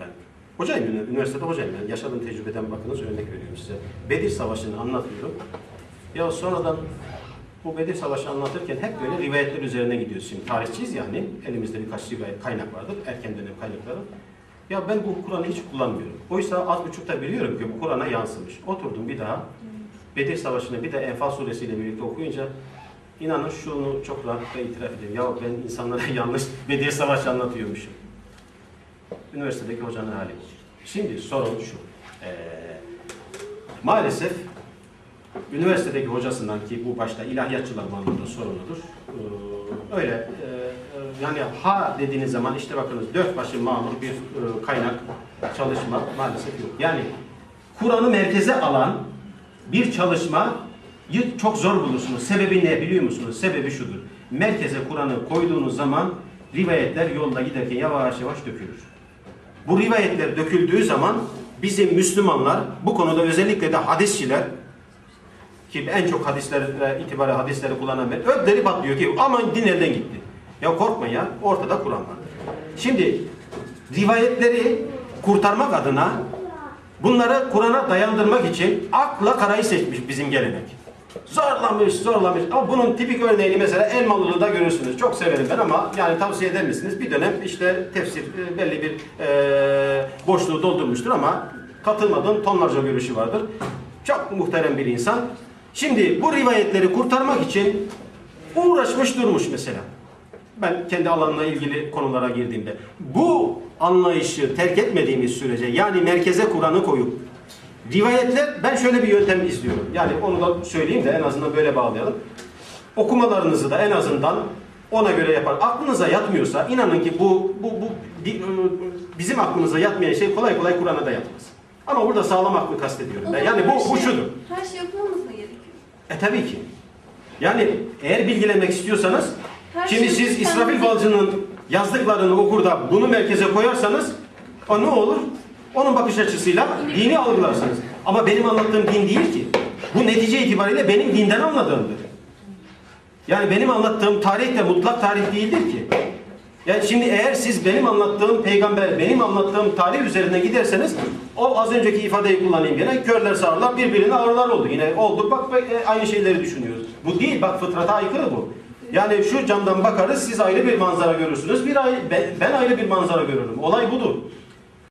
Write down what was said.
ben. Hocayım, üniversitede hocayım ben. Yaşadığım tecrübeden bakınız örnek veriyorum size. Bedir Savaşı'nı anlatıyorum. Ya sonradan bu Bedir Savaşı anlatırken hep böyle rivayetler üzerine gidiyoruz. Şimdi tarihçiyiz yani. Elimizde birkaç rivayet kaynak vardır. Erken dönem kaynakları. Ya ben bu Kur'an'ı hiç kullanmıyorum. Oysa az buçukta biliyorum ki bu Kur'an'a yansımış. Oturdum bir daha Bedir Savaşı'nı bir de Enfal suresiyle birlikte okuyunca inanın şunu çok rahatlıkla itiraf ediyorum. Ya ben insanlara yanlış Bedir Savaşı anlatıyormuşum. Üniversitedeki hocanın hali. Şimdi sorun şu. Ee, maalesef üniversitedeki hocasından ki bu başta ilahiyatçılar manada sorumludur. Ee, öyle e, e, yani ha dediğiniz zaman işte bakınız dört başı mamur bir e, kaynak çalışma maalesef yok. Yani Kur'an'ı merkeze alan bir çalışmayı çok zor bulursunuz. Sebebi ne biliyor musunuz? Sebebi şudur. Merkeze Kur'an'ı koyduğunuz zaman rivayetler yolda giderken yavaş yavaş dökülür. Bu rivayetler döküldüğü zaman bizim Müslümanlar bu konuda özellikle de hadisçiler ki en çok hadislere itibaren hadisleri kullanan ben ödleri patlıyor ki aman din elden gitti. Ya korkma ya ortada Kur'an var. Şimdi rivayetleri kurtarmak adına bunları Kur'an'a dayandırmak için akla karayı seçmiş bizim gelenek. Zorlamış, zorlamış. Ama bunun tipik örneğini mesela Elmalı'da görürsünüz. Çok severim ben ama yani tavsiye eder misiniz? Bir dönem işte tefsir e, belli bir e, boşluğu doldurmuştur ama katılmadığım tonlarca görüşü vardır. Çok muhterem bir insan. Şimdi bu rivayetleri kurtarmak için uğraşmış durmuş mesela. Ben kendi alanına ilgili konulara girdiğimde. Bu anlayışı terk etmediğimiz sürece yani merkeze Kur'an'ı koyup rivayetler ben şöyle bir yöntem izliyorum. Yani onu da söyleyeyim de en azından böyle bağlayalım. Okumalarınızı da en azından ona göre yapar. Aklınıza yatmıyorsa inanın ki bu bu bu di- bizim aklımıza yatmayan şey kolay kolay Kur'an'a da yatmaz. Ama burada sağlam aklı kastediyorum ben. Yani bu, bu şudur. Her şey okumamız mı gerekiyor? E tabii ki. Yani eğer bilgilenmek istiyorsanız Her şimdi şey siz İsrafil Balcı'nın yazdıklarını okur da bunu merkeze koyarsanız o ne olur? Onun bakış açısıyla dini algılarsınız. Ama benim anlattığım din değil ki. Bu netice itibariyle benim dinden anladığımdır. Yani benim anlattığım tarih de mutlak tarih değildir ki. Yani şimdi eğer siz benim anlattığım peygamber, benim anlattığım tarih üzerine giderseniz o az önceki ifadeyi kullanayım yine körler sağırlar birbirine ağrılar oldu. Yine oldu bak bak, e, aynı şeyleri düşünüyoruz. Bu değil bak fıtrata aykırı bu. Yani şu camdan bakarız siz ayrı bir manzara görürsünüz. Bir ayrı, ben, ben ayrı bir manzara görürüm. Olay budur.